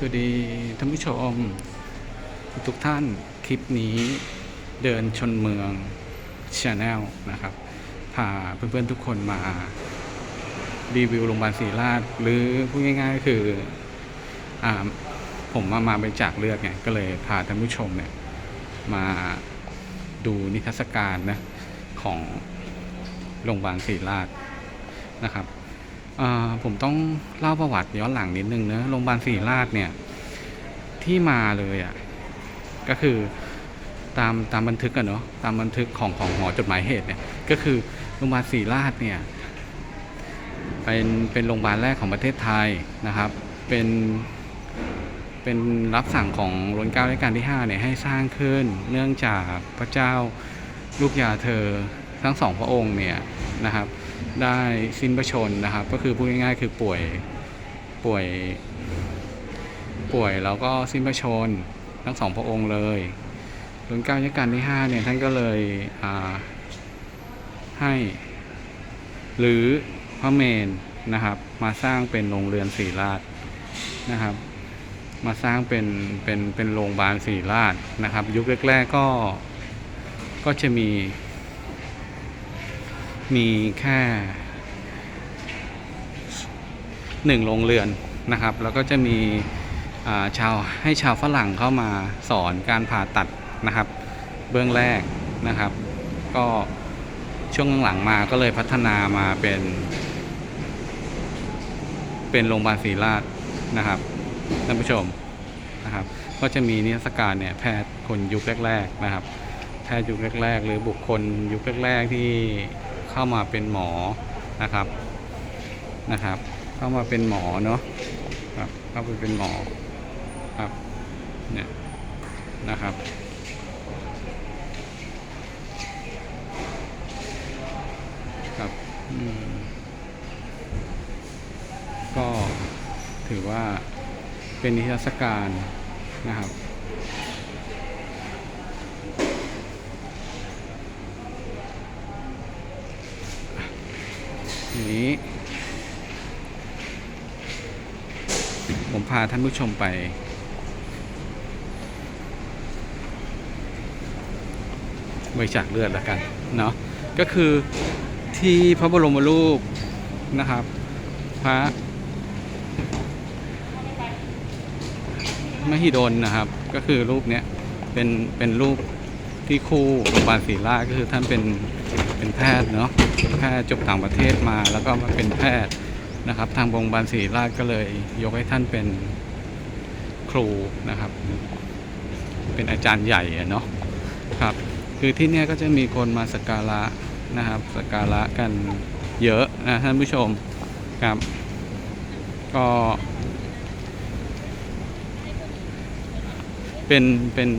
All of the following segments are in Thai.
สวัสดีท่านผู้ชม ทุกท่านคลิปนี้เดินชนเมืองชาแนลนะครับพาเพื่อนๆทุกคนมา รีวิวโรงพยาบาลศรีราชหรือพูดง่ายๆก็คืออผมมามาบริจาคเลือดไงก็เลยพาท่านผู้ชมเนี่ยมาดูนิทรรศการนะของโรงพยาบาลศรีราชนะครับ ผมต้องเล่าประวัติย้อนหลังนิดนึงเนะโรงพยาบาลศรีราชเนี่ย ที่มาเลยอะ่ะ ก็คือตามตามบันทึกอะเนาะตามบันทึกของของหอจดหมายเหตุเนี่ย ก็คือโรงพยาบาลศรีราชเนี่ย เป็นเป็นโรงพยาบาลแรกของประเทศไทยนะครับ เป็นเป็นรับสั่งของรัชกาลรัชกาลที่5เนี่ยให้สร้างขึ้น เนื่องจากพระเจ้าลูกยาเธอทั้งสองพระองค์เนี่ยนะครับ ได้สิ้นพระชนนะครับ ก็คือพูดง่ายๆคือป่วยป่วย ป่วยแล้วก็สิ้นพระชนทั้งสองพระองค์เลยรัชกาลรัชกาลที่5เนี่ยท่านก็เลยให้หรือพระเมนนะครับ มาสร้างเป็นโรงเรือนศรีราชนะครับ มาสร้างเป็นเป็นเป็นโรงพยาบาลศรีราชนะครับ ยุคแรกๆก็ก็จะมี มีแค่หนึ่งโรงเรือนนะครับ แล้วก็จะมีชาวให้ชาวฝรั่งเข้ามาสอนการผ่าตัดนะครับ เบื้องแรกนะครับ ก็ช่วงหลังๆมาก็เลยพัฒนามาเป็น เป็นโรงพยาบาลศรีราชนะครับท่านผู้ชมนะครับ ก็จะมีนิทรรศการเนี่ยแพทย์คนยุคแรก ๆ นะครับ แพทย์ยุคแรก ๆ หรือบุคคลยุคแรก ๆ ที่ เข้ามาเป็นหมอนะครับนะครับ เข้ามาเป็นหมอเนาะครับเข้าไปเป็นหมอครับเนี่ยนะครับครับอืมก็ถือว่าเป็นนิทรรศการนะครับ นี้ ผมพาท่านผู้ชมไป บริจาคเลือดแล้วกันเนาะก็คือที่พระบรมรูปนะครับ พระมหิดลนะครับ ก็คือรูปเนี้ยเป็นเป็นรูปที่คู่โรงพยาบาลศรีราชก็คือท่านเป็น เป็นแพทย์เนาะแพทย์จบต่างประเทศมาแล้วก็มาเป็นแพทย์นะครับ ทางโรงพยาบาลศรีราชก็เลยยกให้ท่านเป็นครูนะครับ เป็นอาจารย์ใหญ่เนาะครับ คือที่เนี่ยก็จะมีคนมาสักการะนะครับสักการะกันเยอะนะท่านผู้ชมครับ ก็เป็นเป็น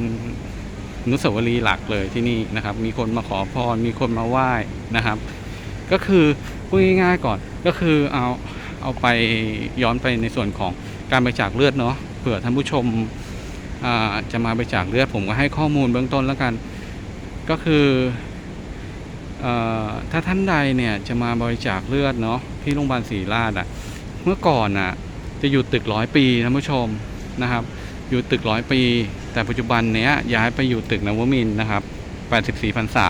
นุสาวรีย์หลักเลยที่นี่นะครับ มีคนมาขอพร มีคนมาไหว้นะครับ ก็คือพูดง่ายๆก่อนก็คือเอาเอาไปย้อนไปในส่วนของการบริจาคเลือดเนาะเผื่อท่านผู้ชมจะมาบริจาคเลือดผมก็ให้ข้อมูลเบื้องต้นแล้วกัน ก็คืออถ้าท่านใดเนี่ยจะมาบริจาคเลือดเนาะที่โรงพยาบาลศรีราชอะเมื่อก่อนอะจะอยู่ตึกร้อยปีท่านผู้ชมนะครับ อยู่ตึกร้อยปี แต่ปัจจุบันเนี้ยย้ายไปอยู่ตึกนวมินนะครับ 84พรรษา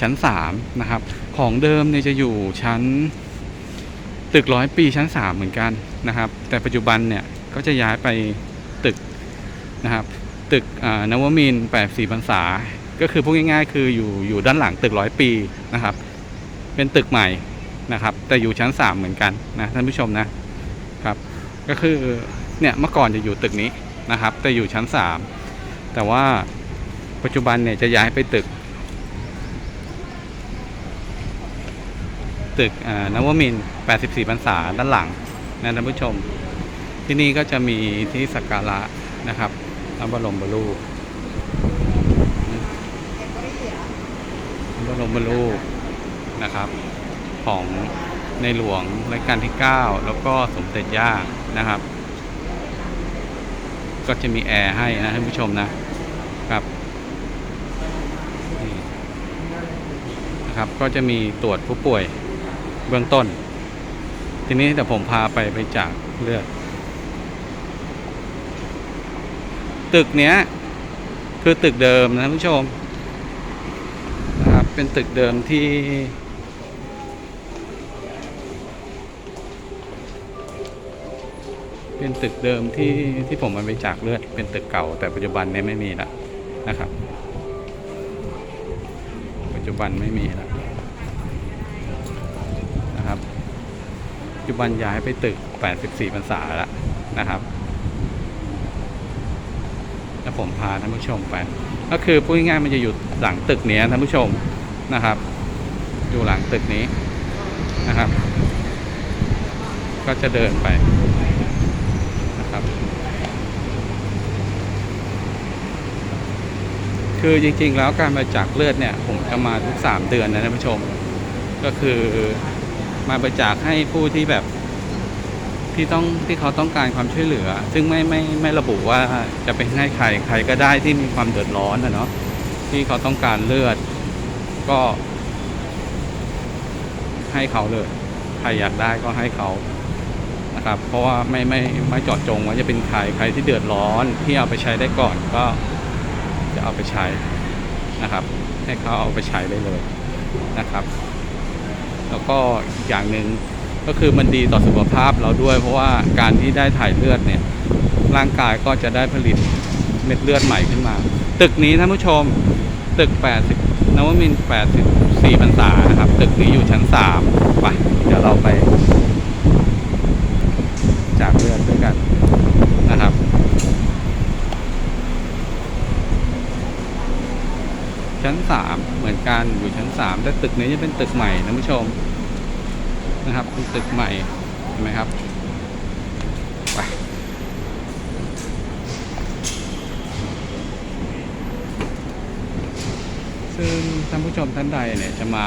ชั้น 3 นะครับ ของเดิมเนี่ยจะอยู่ชั้น ตึกร้อยปีชั้น 3 เหมือนกันนะครับ แต่ปัจจุบันเนี่ยก็จะย้ายไปตึกนะครับตึกนวมิน84พรรษา ก็คือพูดง่ายๆ คืออยู่อยู่ด้านหลังตึกร้อยปีนะครับ เป็นตึกใหม่นะครับ แต่อยู่ชั้น 3 เหมือนกันนะท่านผู้ชมนะครับ ก็คือเนี่ยเมื่อก่อนจะอยู่ตึกนี้นะครับ แต่อยู่ชั้น 3 แต่ว่าปัจจุบันเนี่ยจะย้ายไปตึก ตึกนวมิน 84พรรษาด้านหลังนะท่านผู้ชม ที่นี่ก็จะมีที่สักการะนะครับพระบรมบรูปพระบรมรูปนะครับ ของในหลวงรัชกาลที่ 9 แล้วก็สมเด็จย่านะครับ ก็จะมีแอร์ให้นะท่านผู้ชมนะ ครับนี่นะครับ ก็จะมีตรวจผู้ป่วยเบื้องต้น ทีนี้เดี๋ยวผมพาไปไปจากเลือดตึกเนี้ย คือตึกเดิมนะท่านผู้ชมนะครับ เป็นตึกเดิมที่เป็นตึกเดิมที่ที่ผมมาไปจากเลือดเป็นตึกเก่าแต่ปัจจุบันเนี้ไม่มีล้ว นะครับ ปัจจุบันไม่มีแล้วนะครับ ปัจจุบันย้ายไปตึก 84พรรษาแล้วนะครับแล้วผมพาท่านผู้ชมไป ก็คือพูดง่ายๆมันจะอยู่หลังตึกนี้ท่านผู้ชมนะครับ อยู่หลังตึกนี้นะครับ ก็จะเดินไปนะครับ คือจริงๆ แล้วการบริจาคเลือดเนี่ยผมจะมาทุกสามเดือนนะท่านผู้ชม ก็คือมาบริจาคให้ผู้ที่แบบที่ต้องที่เขาต้องการความช่วยเหลือ ซึ่งไม่ไม่ไม่ระบุว่าจะเป็นให้ใครใครก็ได้ที่มีความเดือดร้อนนะเนาะที่เขาต้องการเลือด ก็ ให้เขาเลยใครอยากได้ก็ให้เขานะครับ เพราะว่าไม่ไม่ไม่จอดจงว่าจะเป็นใครใครที่เดือดร้อนที่เอาไปใช้ได้ก่อนก็ จะเอาไปใช้นะครับ ให้เขาเอาไปใช้ได้เลยนะครับ แล้วก็อีกอย่างหนึ่งก็คือมันดีต่อสุขภาพเราด้วย เพราะว่าการที่ได้ถ่ายเลือดเนี่ยร่างกายก็จะได้ผลิตเม็ดเลือดใหม่ขึ้นมา ตึกนี้ท่านผู้ชมตึก 80นวมิน84พรรษานะครับ ตึกนี้อยู่ชั้น3ไปเดี๋ยวเราไป จากเลือดด้วยกันนะครับ ชั้น 3 เหมือนกันอยู่ชั้น3แต่ตึกนี้จะเป็นตึกใหม่นะผู้ชมนะครับเป็นตึกใหม่เห็นไหมครับไปซึ่งท่านผู้ชมท่านใดเนี่ยจะมา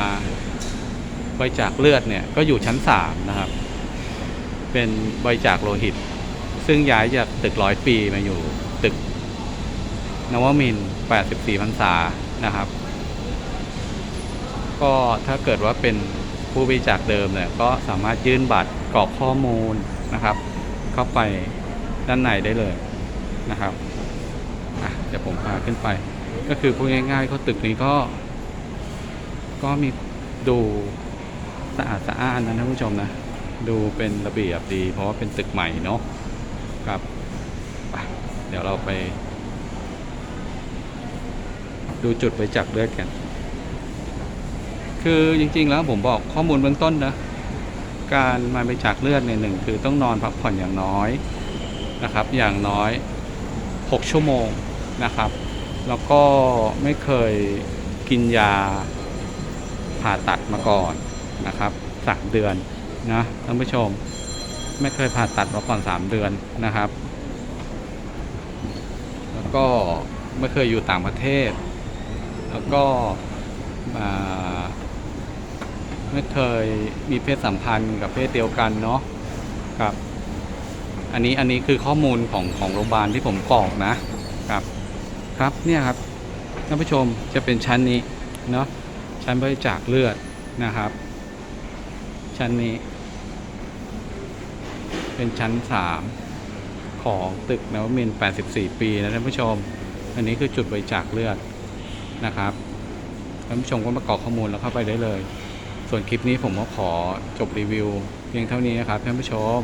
บริจาคเลือดเนี่ยก็อยู่ชั้น 3 นะครับ เป็นบริจาคโลหิต ซึ่งย้ายจากตึกร้อยปีมาอยู่ตึกนวมิน 84พรรษา นะครับ ก็ถ้าเกิดว่าเป็นผู้บริจาคเดิมเนี่ยก็สามารถยื่นบัตรกรอกข้อมูลนะครับ เข้าไปด้านในได้เลยนะครับเดี๋ยวผมพาขึ้นไป ก็คือพูดง่ายๆเขาตึกนี้ก็ ก็มีดูสะอาดสะอ้านนะท่านผู้ชมนะ ดูเป็นระเบียบดี เพราะว่าเป็นตึกใหม่เนาะครับไปเดี๋ยวเราไป ดูจุดบริจาคเลือดกัน คือจริงๆแล้วผมบอกข้อมูลเบื้องต้นนะ การมาบริจาคเลือดเนี่ยหนึ่งคือต้องนอนพักผ่อนอย่างน้อยนะครับ อย่างน้อย 6 ชั่วโมงนะครับ แล้วก็ไม่เคยกินยาผ่าตัดมาก่อนนะครับสามเดือนนะท่านผู้ชม ไม่เคยผ่าตัดมาก่อนสามเดือนนะครับ แล้วก็ไม่เคยอยู่ต่างประเทศ แล้วก็ไม่เคยมีเพศสัมพันธ์กับเพศเดียวกันเนาะครับ อันนี้อันนี้คือข้อมูลของของโรงพยาบาลที่ผมกรอกนะครับครับเนี่ยครับท่านผู้ชมจะเป็นชั้นนี้เนาะชั้นบริจาคเลือดนะครับ ชั้นนี้ เป็นชั้นสามของตึกนวมิน84 ปีนะท่านผู้ชม อันนี้คือจุดบริจาคเลือด นะครับท่านผู้ชมก็มากรอกข้อมูลแล้วเข้าไปได้เลย ส่วนคลิปนี้ผมก็ขอจบรีวิว เพียงเท่านี้นะครับท่านผู้ชม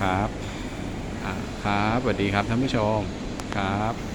ครับครับสวัสดีครับท่านผู้ชมครับ